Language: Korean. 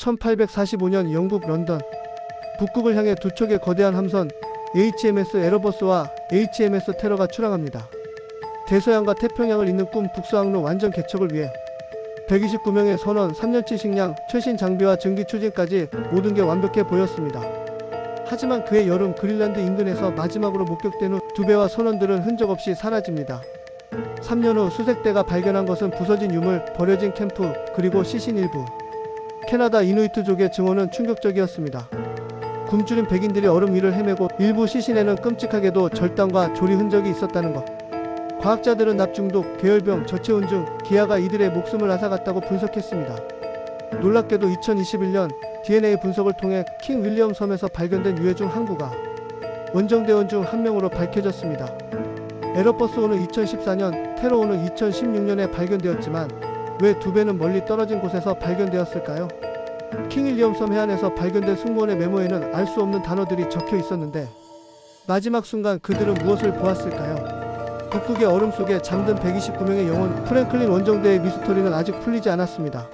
1845년 영국 런던 북극을 향해 두 척의 거대한 함선 HMS 에러버스와 HMS 테러가 출항합니다. 대서양과 태평양을 잇는 꿈 북서항로 완전 개척을 위해 129명의 선원, 3년치 식량, 최신 장비와 증기 추진까지 모든 게 완벽해 보였습니다. 하지만 그해 여름 그린란드 인근에서 마지막으로 목격된 후 두 배와 선원들은 흔적 없이 사라집니다. 3년 후 수색대가 발견한 것은 부서진 유물, 버려진 캠프, 그리고 시신 일부. 캐나다 이누이트족의 증언은 충격적이었습니다. 굶주린 백인들이 얼음 위를 헤매고 일부 시신에는 끔찍하게도 절단과 조리 흔적이 있었다는 것. 과학자들은 납중독, 계열병, 저체온 중 기아가 이들의 목숨을 앗아갔다고 분석했습니다. 놀랍게도 2021년 DNA 분석을 통해 킹 윌리엄 섬에서 발견된 유해 중 한 구가 원정대원 중 한 명으로 밝혀졌습니다. 에러버스호는 2014년, 테러호는 2016년에 발견되었지만 왜 두 배는 멀리 떨어진 곳에서 발견되었을까요? 킹 윌리엄 섬 해안에서 발견된 승무원의 메모에는 알 수 없는 단어들이 적혀 있었는데 마지막 순간 그들은 무엇을 보았을까요? 북극의 얼음 속에 잠든 129명의 영혼 프랭클린 원정대의 미스터리는 아직 풀리지 않았습니다.